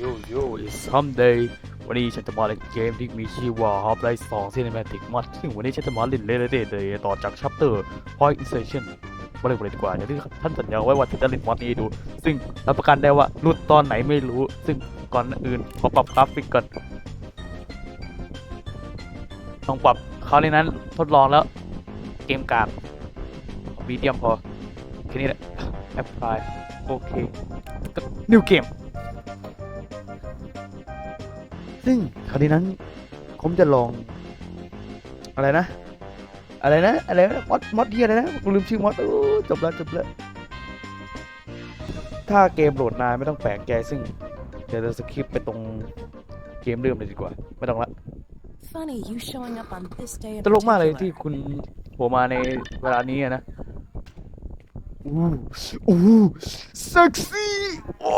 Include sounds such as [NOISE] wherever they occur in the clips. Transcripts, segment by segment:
ยโย่ it's someday วันนี้ฉันจะมาเล่นเกมที่มีชื่อว่า Half-Life 2 Cinematic Mod ซึ่งวันนี้ฉันจะมาเล่นเล่นเล่นเลยต่อจาก Chapter Point Insertion มาเล่นกันเลยดีกว่าอย่างที่ท่านสัญญาไว้ว่าจะเล่นมอดนี้ดู ซึ่งรับประกันได้ว่าหลุดตอนไหนไม่รู้ ซึ่งก่อนอื่นขอปรับกราฟิกก่อนต้องปรับคราวนี้นั้นทดลองแล้ว เกมกลางมีเดียมพอแค่นี้แหละแอปพลายโอเคก็นิวเกม ซึ่งคราวนี้นั้นผมจะลอง อะไรนะ อะไรนะ อะไรนะมอดมอดเดียอะไรนะกูลืมชื่อมอดโอ้จบแล้วจบแล้ว ถ้าเกมโหลดนานไม่ต้องแปลกใจซึ่งเดี๋ยวจะสคริปไปตรงเกมเดิมเลยดีกว่า ไม่ต้องละ Funny you showing up on this day in ตลกมากเลยที่ particular. คุณโผล่มาในเวลานี้อะนะอู้อู้เซ็กซี่โอ้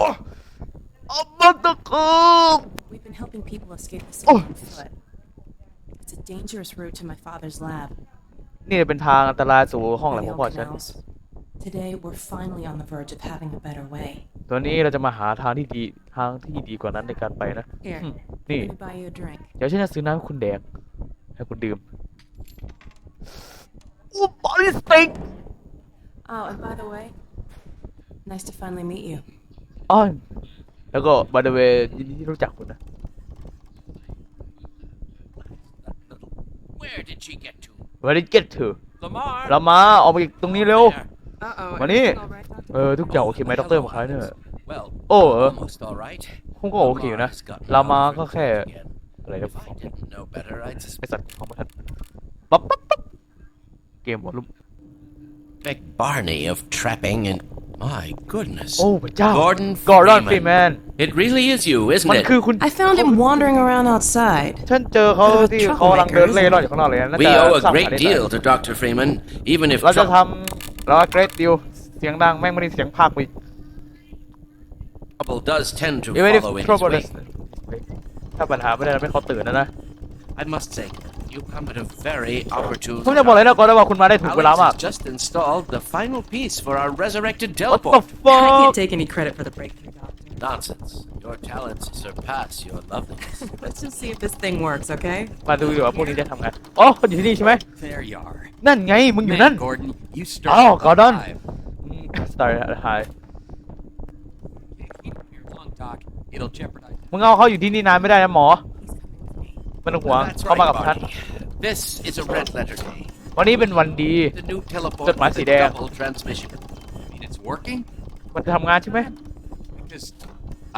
อับบัตกอบ We've been helping people escape the Oh. city on foot. It's a dangerous route to my father's lab. นี่เป็นทางอันตรายสู่ห้องแหลม the ของพ่อ old ฉัน canals. Today we're finally on the verge of having a better way. ตอนนี้เราจะมาหาทางที่ดีทางที่ดีกว่านั้นในการไปนะ Here, อืม นี่ let me buy you a drink. เดี๋ยวฉันจะซื้อน้ำให้คุณแดงให้คุณดื่มอู้บอดี้สติ๊ก Oh, and by the way, nice to finally meet you. อ้อน แล้วก็บ y เดเวยินดีที่รู้จักคุณนะ Where did she get to? วันนี้ get to Lamar? เรามาออกมาจากตรงนี้เร็ว Uh oh. Money. เออทุกอย่างโอเคไหมด็อกเตอร์มาคล้ายเนี่ย Well, Oh, uh, almost all right. คงก็โอเคอยู่นะ Lamar's got เรามา Alfred ก็แค่ again. อะไรนะ If I didn't know better, I'd ไอ suspect สัตว์ของมันปั๊บปั๊บปั๊บเกมหมดลุม Barney of trapping and my goodness. โอ้พระเจ้า Gordon กอร์ดอนฟรี Freeman. แมน It really is you, isn't มัน it? คือคุณ I found him wandering around outside. ฉันเจอเขาที่เขากำลังเดินเล่ร่อนอยู่ข้างนอกเลยนะน่า We จะ owe สร้าง a ปัญ great หาได้ deal to Dr. Freeman, even if เราจะ Trump ทำเราเกรดดิวเสียงดังแม่งไม่ได้เสียงภาคไป trouble does tend to อีเวนต์ follow in his trouble wake. ถ้าปัญหาไม่ได้ทำให้เขาตื่นนะนะ I must say, you come at a very opportune ผมจะบอกเลยนะก่อนนะว่าคุณมาได้ถูกเวลา Alex มาก has just installed the final piece for our resurrected What the teleport. I fuck can't take any credit for the breakthrough, Doctor. Nonsense. Your talents surpass your loveliness. [LAUGHS] Let's just see if this thing works, okay? มาดูดีกว่าพวกนี้ได้ทำไงอ๋อคนอยู่ที่นี่ใช่ไหม There you are. นั่นไง มึงอยู่นั่น Man, Gordon, you Oh, started Gordon. alive. Sorry hi Can't keep up here long, Doc. It'll jeopardize. มึงเอาเขาอยู่ที่นี่นานไม่ได้นะหมอ ไม่ต้องห่วง That's เขามา right, กับฉัน Barney. This is a red letter day. วันนี้เป็นวันดี The new teleport Jot maar with a idee. double transmission. I mean, it's working? มันจะทำงานใช่ไหม Because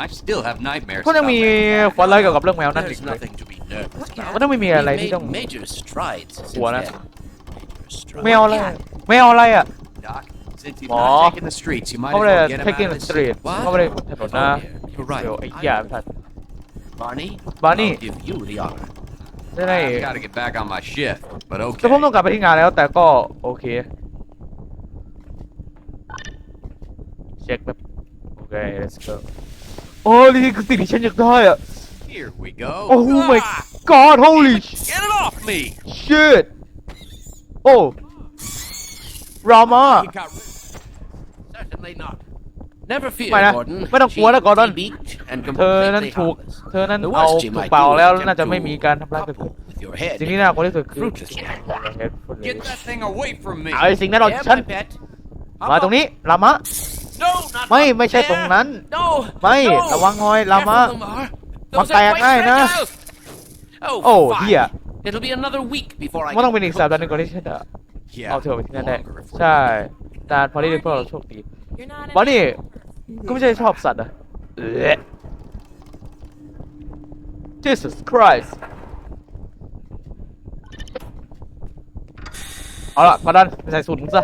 I still have nightmares เขายัง about มี that. ฝันร้ายเกี่ยวกับเรื่องแมวนั่นอี There's กเลย nothing to be nervous about. มันต้องไม่มีอะไร We've ที่ต้อง made major strides since What? then. Major strides. แมวอะไรแมวอะไรอะ Doc, since you've Aw. not taken the streets, you might เขา as ไม่ได้ well get him taking out the of the street What? เขาไม่ได้บนถนนนะ Oh, dear. You're right. เดี๋ยวไอ้เหี้ยทัน Barney, Barney. I'll give you the honor. ได้ได้ I've got to get back on my shift, but แต่ผม okay. ต้องกลับไปที่งานแล้ว แต่ก็โอเค เช็คแบบโอเค let's go โอ้นี่คือสิ่งที่ฉันอยากได้อ่ะ Here we go. โอ้ my Ah, god holy Get it off me! shit โอ้รามา You got rid- Certainly not. Never fear, ไม่นะ Gordon. ไม่ต้องกลั วนะ She's Gordon beaked and เธอนั้น completely ถูก harmless. เธอนั้น The เอา worst she ถูก might เปล่า do is แล้ว attempt น่าจะไม่ to มีการทำร้ายเกิดขึ้น couple with your head. สิ่งที่น่ากลัวที่สุดคือ Fruitless. Get that thing away from me! เอาไอ้สิ่งนั้นออกจาก Yeah, ฉัน my pet. มาตรงนี้ลามะ No, not ไม่ up ไม่ใช่ there. ตรงนั้น No, ไม่ no. ระวังหน่อยลามะ Careful, Lamar. มัน Those แต are ก quite ง่ายนะ fragile. โอ้ Oh, เหี้ย fine. It'll be another week before I มันต้อง get เป็นอีก the สัปดาห์ห hooks นึงก่อนที่ฉันจะ Yeah, เอาเธอไปที่นั่นได้ longer if we're ใช่ lucky. แต่พอดีพวกเราโชคดี You're not บอน an นี่ animal. ก็ไม่ใช่ชอบสัตว์อะเอ๊ะ Jesus Christ เอาละมาดันไปใส่สูตรมึงซะ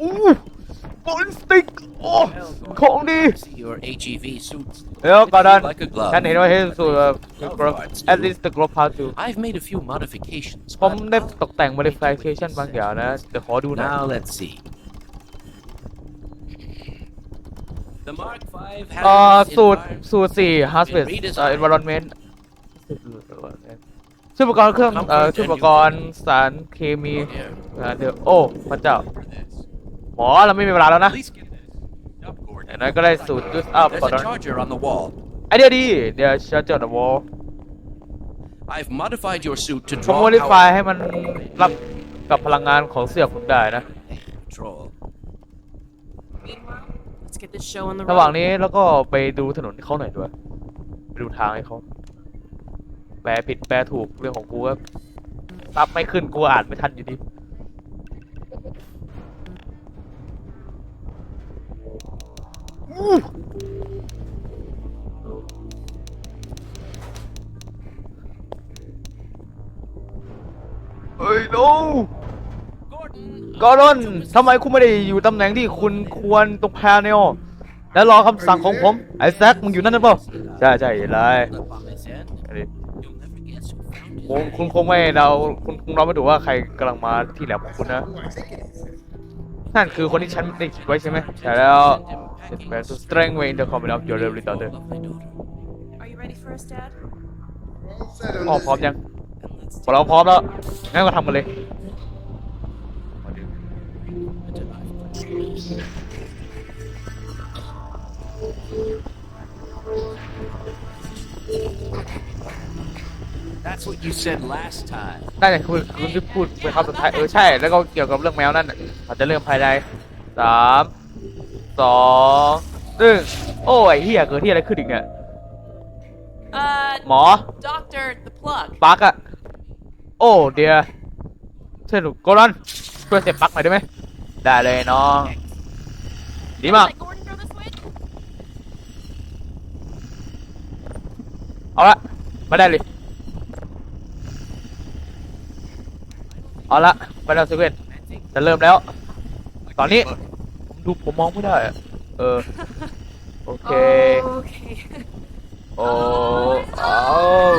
อู้บอลสติ๊กโอ้ของดี See your HEV suits. เดี๋ยวก่อนดัน Like a glove. ฉันเห็นว่าเฮสูตร at least the glove how to I've made a few modifications. ผม but ได้ตกแต่ง modification บางอย่างนะเดี๋ยวขอดูหนะ Now let's see. The Mark V เอ่อ has สูตร environment- สูตรสี่ harvest Been เอ่อ redesigned. environment ช่วยอุปกรณ์เครื่องเอ่อช่วยอุปกรณ์สารเคมี Oh, dear. เอ่อเดี๋ยวโอ้พระเจ้า For this. หมอเราไม่มีเวลาแล้วนะ At least get this. Up, Gordon. อย่างนั้นก็ได้สูตร use up There's ก่อน a นะ charger on the wall. ไอเดียดีเดี๋ยวฉันเจอนะวอล I've modified your suit to ผม draw โมดิฟาย power ให้มันรับกับพลังงานของเสื้อคุณได้นะ control. Meanwhile, let's get this show on the ระหว่าง road. นี้แล้วก็ไปดูถนนให้เขาหน่อยด้วยไปดูทางให้เขาแปลผิดแปลถูกเรื่องของกูครับซับไม่ขึ้นกูอ่านไม่ทันอยู่ดีเฮ้ยโน Gordon, กอร์ดอนทำไมคุณไม่ได้อยู่ตำแหน่งที่คุณควรตรงแพนเนลและรอคำสั่งของผม ไอ้แซคมึงอยู่นั่นหรือเปล่า ใช่ใช่ไร the who found คง it. คุณคงไม่เราคุณคงเราไม่ถูกว่าใครกำลังมาที่แลบของคุณนะ นั่นคือคนที่ฉันได้คิดไว้ใช่ไหมใช่แล้ว It's better to strengthen in the comment of your lovely daughter Lovely daughter. Are you ready for us, Dad? อ๋อพร้อมยัง And let's พอเราพร้อมแล้ว งั้นก็ทำกันเลย That's what you said last time. น่าจะคือคุณที่พูดเป็นคำสุดท้ายเออใช่ แล้วก็เกี่ยวกับเรื่องแมวนั่นน่ะอาจจะเริ่มภายในสามสองหนึ่งโอ้ยเฮียเกิดที่อะไรขึ้นอีกเนี่ย Uh, หมอ Doctor, the plug. ปลั๊กอะโอ้เดียเช่นโกรอนช่วยเสียบปลั๊กหน่อยได้ไหมได้เลยน้อง ดีมาก Let Gordon throw the switch? เอาละมาได้เลย เอาละไปแล้วเซเว่นจะเริ่มแล้ว ตอนนี้ผมดูผมมองไม่ได้อะเออ โอเค Oh, okay. โอ้เอาเอ้า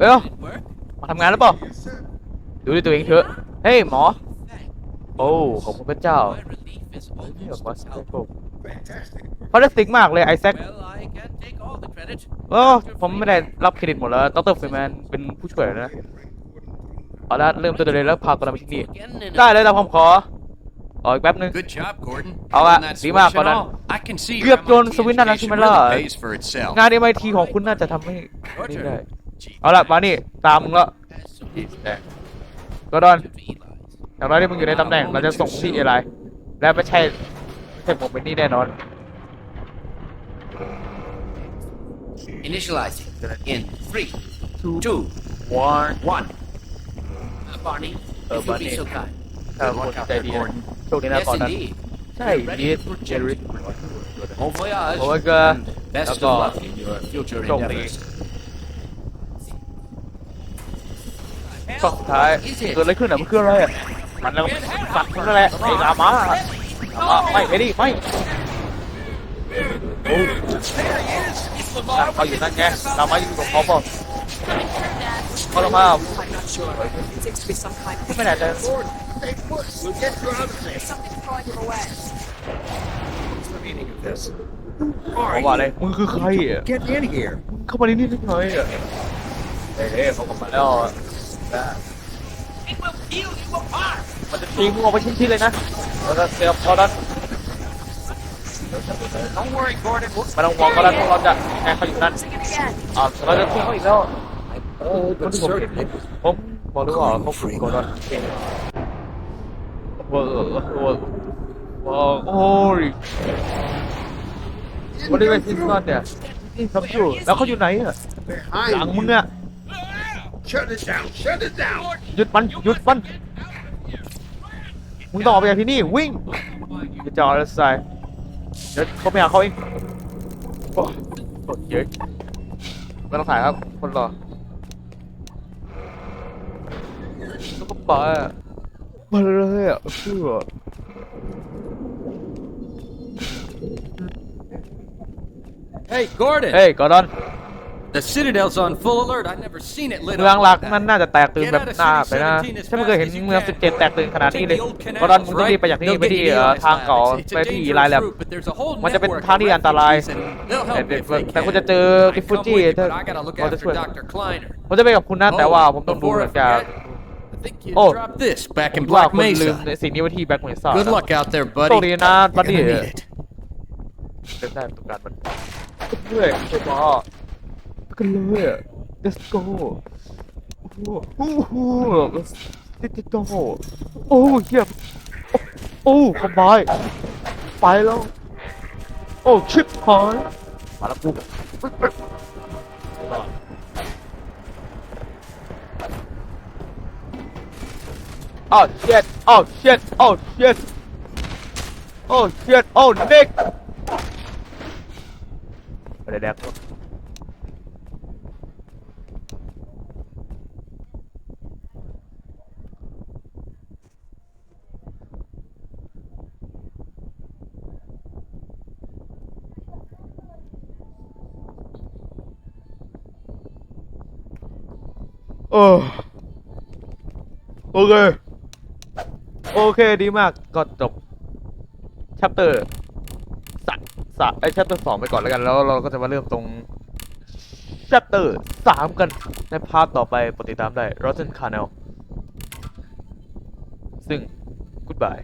Did it work? มาทำงานแล้วเปล่าดูด้วยตัวเองเถอะ เฮ้ยหมอ โอ้ ขอบคุณพระเจ้า My relief is เยี่ยม almost มา as ส helpful. ฟาสติกมากเลยไอแซค Well, I can't take all the credit. เออผมไม่ได้รับเครดิตหมดแล้วดรฟรีแมนเป็นผู้ช่วยนะเอาละเริ่มต้นเลยแล้วพากันมาที่นี่ Again in ได้ a- เลยเราผมขออ๋ออีกแป๊บนึง Good job, Gordon. All right, On that di ma, switch and Gordon. all, I can see เกือบ your โยน MIT สวิตช์นั่นแล้วใช่ education ไหมล่ะ really pays for itself. งาน MIT ของคุณน่าจะทำให้นี่ได้ Gee, เอาละมานี่ตามมึงแล้ว has some ก็ดอน to Eli's. อย่างน้อยที่มึงอยู่ในตำแหน่งเราจะส่งที่เอไล และไม่ใช่ไม่ใช่ผมเป็นนี่แน่นอน Initializing in three, two, one one. Uh, Barney, Uh, if you'll be Barney. so kind. ถ้าคนใจดีนะโชคดีนะ Yes, ก่อนนั้น indeed. ใช่ We're ดี ready for เจริ project. Bon voyage. โอ้ยก็ and Best of D'accord. luck in your future โชคดี endeavors. ข้อสุดท้ายเกิดอะไรขึ้นอะมันคืออะไรอะ มันแล้วสัตว์นั่นแหละไอ้ลามาลามาไม่ไม่ดิไม่โอ้เขาอยู่นั่นไงลามาอยู่กับเขาเปล่าเขาลามาไม่แน่ใจะเขาว่าอะไรมึงคือใครอะเข้ามาในนี่ได้ไงอะเฮ้ยเขากลับมาแล้ว มันจะตีมึงออกไปชิ้นๆเลยนะแล้วก็เสียบเขาดัน Don't worry, Gordon. We'll ไม่ต้องห่วงเขาดันพวกเราจะแข่งเขาอยู่นั่นอ่าเราจะทิ้งเขาอีกแล้ว Oh, but certainly. ผมบอกเลยว่าเขาฝึกก่อนนะว้าวว้าวว้าวโอ้ยวันนี้เป็นซินซอนเนี่ยนี่ทำอยู่แล้วเขาอยู่ไหนอะหลังมึง you. อะ Shut it down. Shut it down. หยุดมันหยุดมันมึงต้องออกไปจากที่นี่วิ่งจะจอดแล้วใส่เดี๋ยวเขาไปหาเขาเองโอ้โหเยอะไม่ต้องถ่ายครับ คนรอแล้วก็ไปอะมาเลยอะเชื่อ Hey, Gordon! เฮ้ยกอร์ดอน The Citadel's on full alert. I've never seen it lit เมือง up หลัก like นั่น that. น่าจะแตกตื่นแบบหน้าไปนะฉันไม่เคยเห็นเมือง17แตกตื่นขนาดนี้เลยกอร์ดอนมึงต้องรีบไปจากที่นี่ไปที่เอ่อทางเก่าไปที่ลายแลบมันจะเป็นทางที่อันตรายแต่แต่แต่คุณจะเจอกิฟฟูจิถ้า I gotta look เขาจะ after ช่วย Dr. Kleiner. ผมจะไปกับคุณนะ แต่ว่าผมต้องดูหลังจาก think you Oh. dropped this back in ว่า Black คนลืม Mesa. ในสิ่งนี้ไว้ที่แบ็กเมซ่า Good luck out there, โช buddy. คดีนะบัด You're ดี้ gonna need it. เดินได้ประสบการณ์มันเพื่อนไปมาไป กันเลยอะ let's go โอ้โหดิจิตอลโอ้เหี้ยโอ้คอมไบไปแล้ว โอ้ชิปหายมาแล้วกูอ้าว shit อ้าว shit อ้าว shit โอ้ shit โอ้ Nick อะไรแดกว ออโอเค โอเคดีมาก ก็จบชัปเตอร์สักสะไอชัปเตอร์สองไปก่อนแล้วกัน แล้วเราก็จะมาเริ่มตรงชัปเตอร์สามกัน ในภาพต่อไปปติดตามได้ Rotten Channel ซึ่ง goodbye